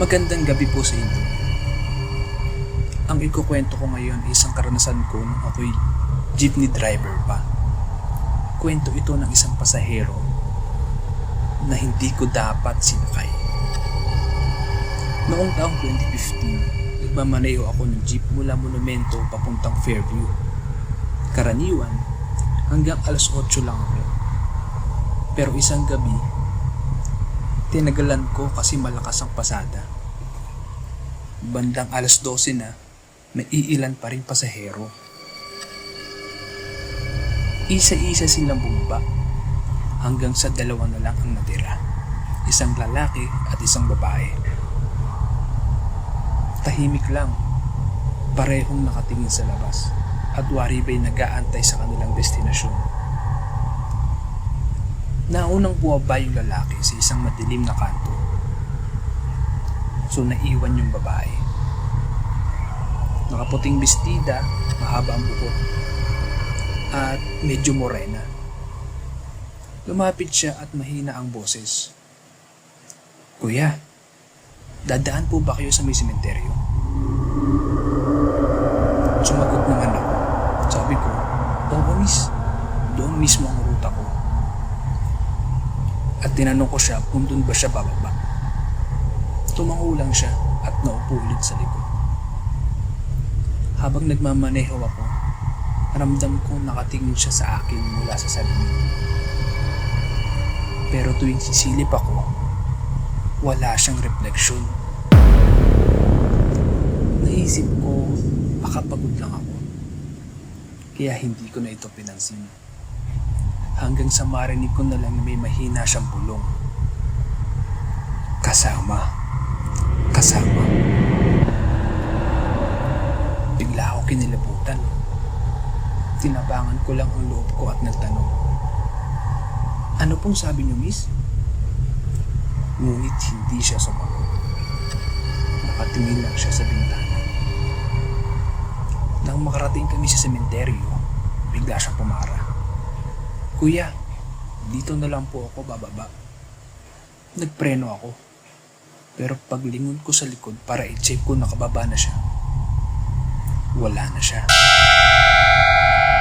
Magandang gabi po sa inyo. Ang ikukwento ko ngayon ay isang karanasan ko nung ako'y jeepney driver pa. Kwento ito ng isang pasahero na hindi ko dapat sinakay. Noong taong 2015, nagmamaneho ako ng jeep mula Monumento papuntang Fairview. Karaniwan, hanggang alas 8 lang ako. Pero isang gabi, tinagalan ko kasi malakas ang pasada. Bandang alas 12 na, may iilan pa rin pasahero. Isa-isa silang bumaba hanggang sa dalawa na lang ang natira. Isang lalaki at isang babae. Tahimik lang, parehong nakatingin sa labas at wari ba'y nag-aantay sa kanilang destinasyon. Naunang buwaba yung lalaki sa isang madilim na kanto. So naiwan yung babae. Nakaputing bestida, mahaba ang buhok, at medyo morena. Lumapit siya at mahina ang boses. Kuya, dadaan po ba kayo sa may sementeryo? Sumagot naman ako. Sabi ko, oo miss, doon mismo ang tinanong ko siya kung doon ba siya bababa. Tumango lang siya at naupo ulit sa likod. Habang nagmamaneho ako, ramdam kong nakatingin siya sa akin mula sa salamin. Pero tuwing sisilip ako, wala siyang refleksyon. Naisip ko, baka pagod lang ako. Kaya hindi ko na ito pinansin. Hanggang sa marinig ko na lang na may mahina siyang bulong. Kasama. Kasama. Bigla ako kinilabutan. Tinabangan ko lang ang loob ko at nagtanong. Ano pong sabi niyo, miss? Ngunit hindi siya sumagot. Nakatingin lang siya sa bintana. Nang makarating kami sa sementeryo, bigla siyang pumara. Kuya, dito na lang po ako bababa. Nagpreno ako. Pero paglingon ko sa likod para i-check ko nakababa na siya, wala na siya.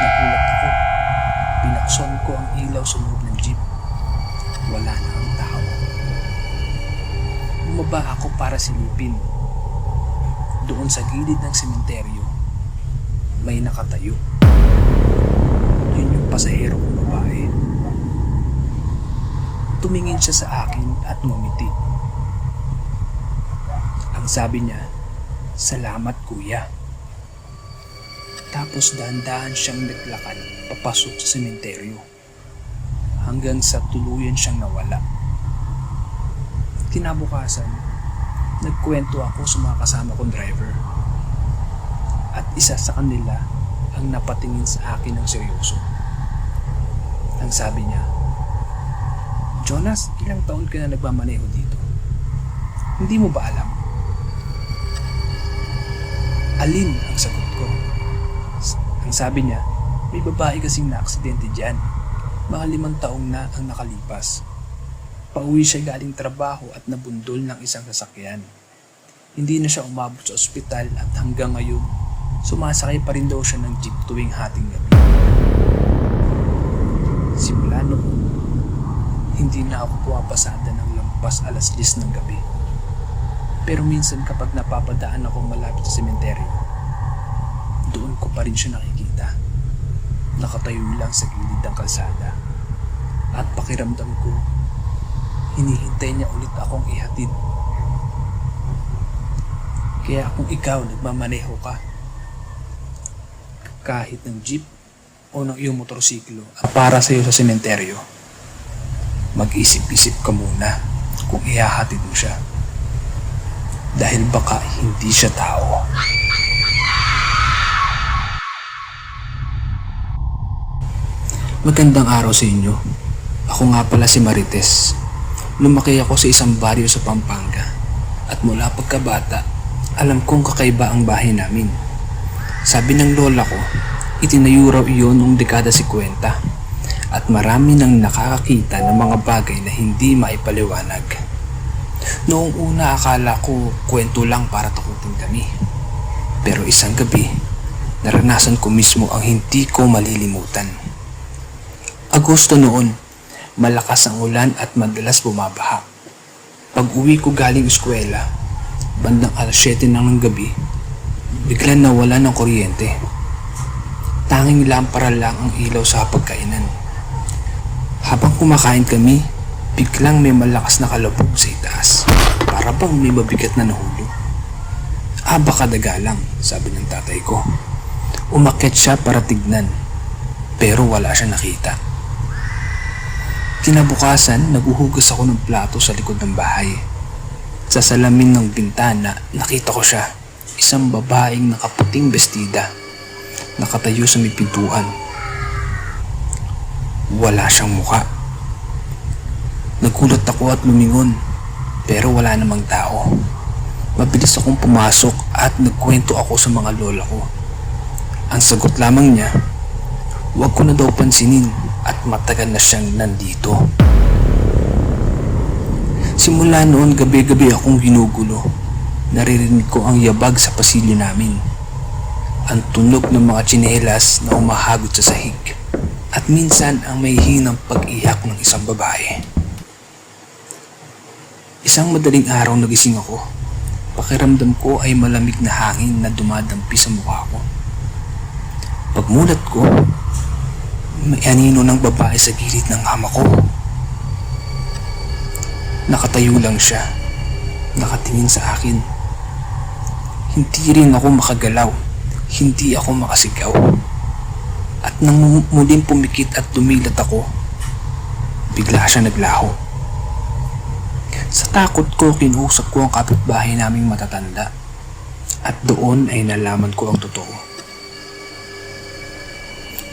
Nagulat ako. Pinakson ko ang ilaw sa loob ng jeep. Wala na ang tao. Bumaba ako para silipin. Doon sa gilid ng sementeryo, may nakatayo. Yun yung pasahero kong babae. Tumingin siya sa akin at ngumiti. Ang sabi niya, Salamat kuya. Tapos dahan-dahan siyang naglakad papasok sa sementeryo hanggang sa tuluyan siyang nawala. Kinabukasan, nagkwento ako sa mga kasama kong driver. At isa sa kanila ang napatingin sa akin ng seryoso. Ang sabi niya, Jonas, ilang taon ka na nagmamaneho dito? Hindi mo ba alam? Alin ang sagot ko? Ang sabi niya, may babae kasing na-aksidente dyan. Mga limang taong na ang nakalipas. Pauwi siya galing trabaho at nabundol ng isang sasakyan. Hindi na siya umabot sa ospital at hanggang ngayon, sumasakay pa rin daw siya ng jeep tuwing hating gabi. Simula noon, hindi na ako pumapasada ng lampas alas 10 ng gabi. Pero minsan kapag napapadaan ako malapit sa sementeryo, doon ko pa rin siya nakikita. Nakatayo lang sa gilid ng kalsada. At pakiramdam ko, hinihintay niya ulit akong ihatid. Kaya kung ikaw nagmamaneho ka, kahit ng jeep o ng iyong motorsiklo at para sa iyo sa sementeryo, mag-isip-isip ka muna kung ihahatid mo siya. Dahil baka hindi siya tao. Magandang araw sa inyo. Ako nga pala si Marites. Lumaki ako sa isang baryo sa Pampanga. At mula pagkabata, alam kong kakaiba ang bahay namin. Sabi ng lola ko, itinayo raw iyon noong dekada 50 at marami nang nakakakita ng mga bagay na hindi maipaliwanag. Noong una akala ko kwento lang para takutin kami. Pero isang gabi, naranasan ko mismo ang hindi ko malilimutan. Agosto noon, malakas ang ulan at madalas bumabaha. Pag uwi ko galing eskwela, bandang alas 7 na ng gabi, biglang nawala ng kuryente. Tanging lampara lang ang ilaw sa pagkainan. Habang kumakain kami, biglang may malakas na kalabog sa itaas. Para bang may mabigat na nahulog. Ah, baka daga lang, sabi ng tatay ko. Umakyat siya para tignan, pero wala siya nakita. Kinabukasan, naguhugas ako ng plato sa likod ng bahay. Sa salamin ng bintana, nakita ko siya. Isang babaeng nakaputing bestida. Nakatayo sa may pintuan. Wala siyang muka. Nagulat ako at lumingon, pero wala namang tao. Mabilis akong pumasok at nagkwento ako sa mga lola ko. Ang sagot lamang niya, huwag ko na daw pansinin at matagal na siyang nandito. Simula noon gabi-gabi akong ginugulo. Naririnig ko ang yabag sa pasilyo namin. Ang tunog ng mga tsinelas na umahagod sa sahig. At minsan ang may hinang pag-iyak ng isang babae. Isang madaling araw nagising ako. Pakiramdam ko ay malamig na hangin na dumadampi sa mukha ko. Pagmulat ko, may anino ng babae sa gilid ng kama ko. Nakatayo lang siya. Nakatingin sa akin. Hindi rin ako makagalaw. Hindi ako makasigaw. At nang muling pumikit at dumilat ako, bigla siya naglaho. Sa takot ko, kinusap ko ang kapitbahay naming matatanda. At doon ay nalaman ko ang totoo.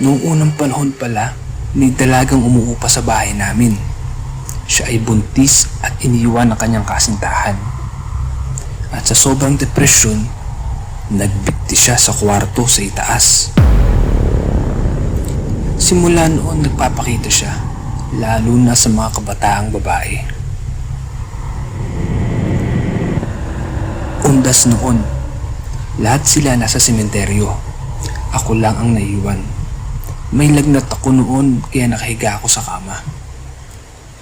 Noong unang panahon pala, may dalagang umuupa sa bahay namin. Siya ay buntis at iniwan ng kanyang kasintahan. At sa sobrang depresyon, nagbikti siya sa kwarto sa itaas. Simula noon nagpapakita siya, lalo na sa mga kabataang babae. Undas noon, lahat sila nasa sementeryo. Ako lang ang naiwan. May lagnat ako noon kaya nakahiga ako sa kama.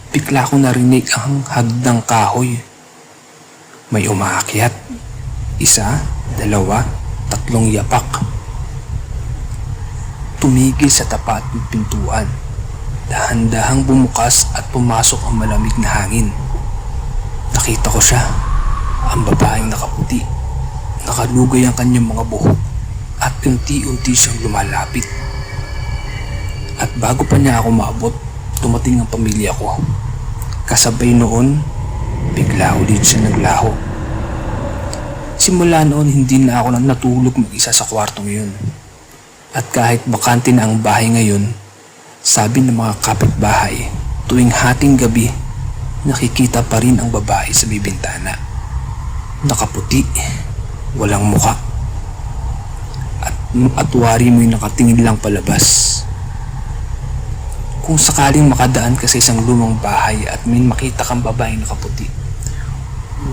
Bigla ko narinig ang hagdang kahoy. May umaakyat. Isa, dalawa, tatlong yapak. Tumigil sa tapat ng pintuan. Dahan-dahang bumukas at pumasok ang malamig na hangin. Nakita ko siya. Ang babaeng nakaputi. Nakalugay ang kanyang mga buhok at unti-unti siyang lumalapit. At bago pa niya ako maabot, tumating ang pamilya ko. Kasabay noon, bigla ulit siya naglaho. Simula noon, hindi na ako nang natulog mag-isa sa kwartong yun. At kahit bakante na ang bahay ngayon, sabi ng mga kapitbahay, tuwing hating gabi, nakikita pa rin ang babae sa bibintana. Nakaputi, walang muka. At, at wari mo'y nakatingin lang palabas. Kung sakaling makadaan ka sa isang lumang bahay at may makita kang babaeng nakaputi,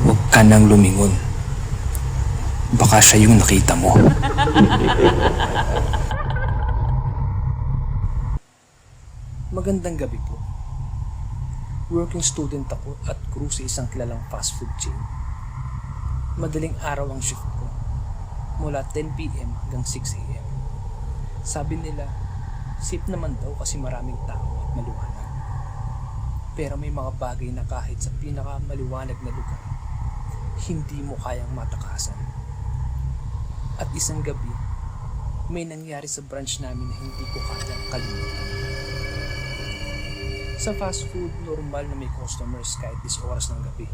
huwag ka nang lumingon. Baka siya yung nakita mo. Magandang gabi po. Working student ako at crew sa isang kilalang fast food chain. Madaling araw ang shift ko. Mula 10pm hanggang 6am. Sabi nila, safe naman daw kasi maraming tao at maliwanag. Pero may mga bagay na kahit sa pinakamaliwanag na lugar, hindi mo kayang matakasan. At isang gabi, may nangyari sa branch namin na hindi ko kayang kalimutan. Sa fast food, normal na may customers kahit dis oras ng gabi.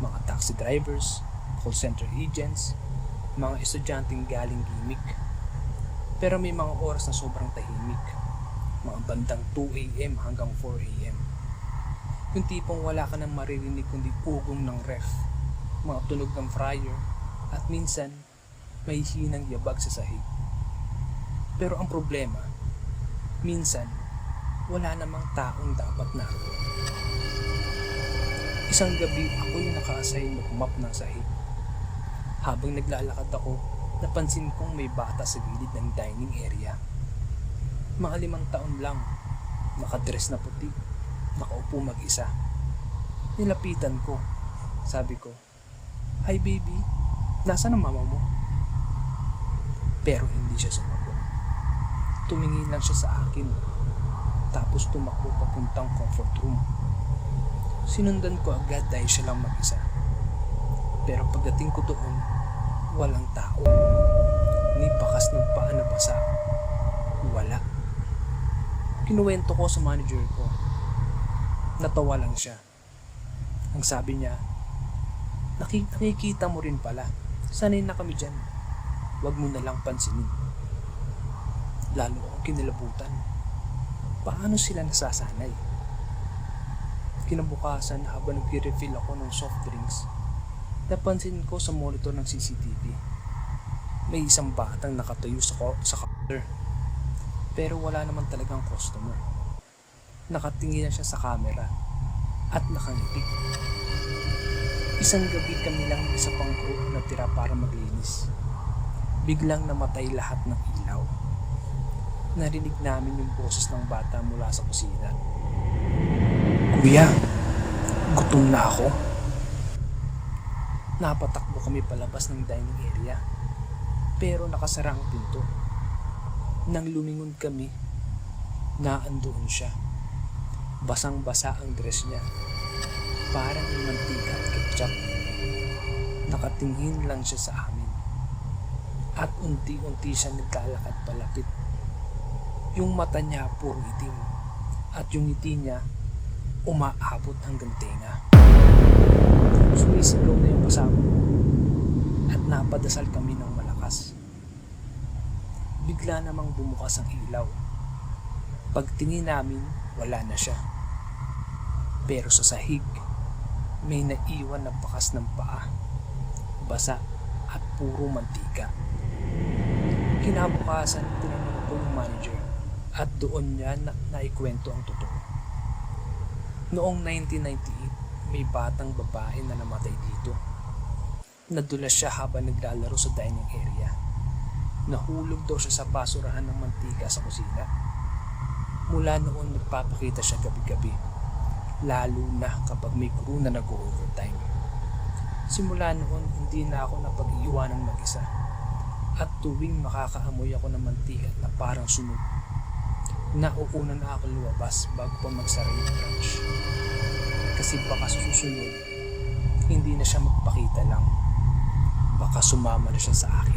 Mga taxi drivers, call center agents, mga estudyanteng galing gimmick. Pero may mga oras na sobrang tahimik. Mga bandang 2 a.m. hanggang 4 a.m. Yung tipong wala ka nang maririnig kundi ugong ng ref, mga tunog ng fryer, at minsan may hinang yabag sa sahig. Pero ang problema, minsan wala namang taong dapat na. Isang gabi ako yung naka-assign mag-map ng sahig. Habang naglalakad ako, napansin kong may bata sa gilid ng dining area. Mga limang taon lang, nakadress na puti, nakaupo mag-isa. Nilapitan ko. Sabi ko, Hi baby, nasa ang mama mo? Pero hindi siya sumagot. Tumingin lang siya sa akin. Tapos tumakbo papuntang comfort room. Sinundan ko agad dahil siya lang mag-isa. Pero pagdating ko doon, walang tao. Ni bakas ng paa na basa. Wala. Kinuwento ko sa manager ko. Natawa lang siya. Ang sabi niya, "Naki- nakikita mo rin pala. Sanay na kami dyan. Huwag mo na lang pansinin. Lalo akong kinilabutan. Paano sila nasasanay? Kinabukasan habang nag-refill ako ng soft drinks, napansin ko sa monitor ng CCTV. May isang batang nakatayo sa, ko- sa counter. Pero wala naman talagang customer. Nakatingin na siya sa camera at nakangiti. Isang gabi kami lang isa pang crew na tira para maglinis. Biglang namatay lahat ng ilaw. Narinig namin yung boses ng bata mula sa kusina. Kuya, gutom na ako. Napatakbo kami palabas ng dining area. Pero nakasara ang pinto. Nang lumingon kami, naandoon siya. Basang-basa ang dress niya. Parang may mantika at ketchup. Nakatingin lang siya sa amin. At unti-unti siya naglalakad palapit. Yung mata niya puro itim. At yung ngiti niya umaabot hanggang tenga. Sumisigaw na yung kasama at napadasal kami ng malakas. Bigla namang bumukas ang ilaw. Pagtingin namin, wala na siya. Pero sa sahig, may naiwan na bakas ng paa, basa at puro mantika. Kinabukasan, tinanong ko yung manager at doon niya na naikwento ang totoo. Noong 1998, may batang babae na namatay dito. Nadulas siya habang naglalaro sa dining area. Nahulog daw siya sa basurahan ng mantika sa kusina. Mula noon nagpapakita siya gabi-gabi, lalo na kapag may crew na nag-overtime. Simula noon, hindi na ako napag-iiwanan mag-isa. At tuwing makakaamoy ako ng mantika na parang sunog, nauuna na ako lumabas bago pa magsara yung branch. Kasi baka susunod, hindi na siya magpakita lang. Baka sumama na siya sa akin.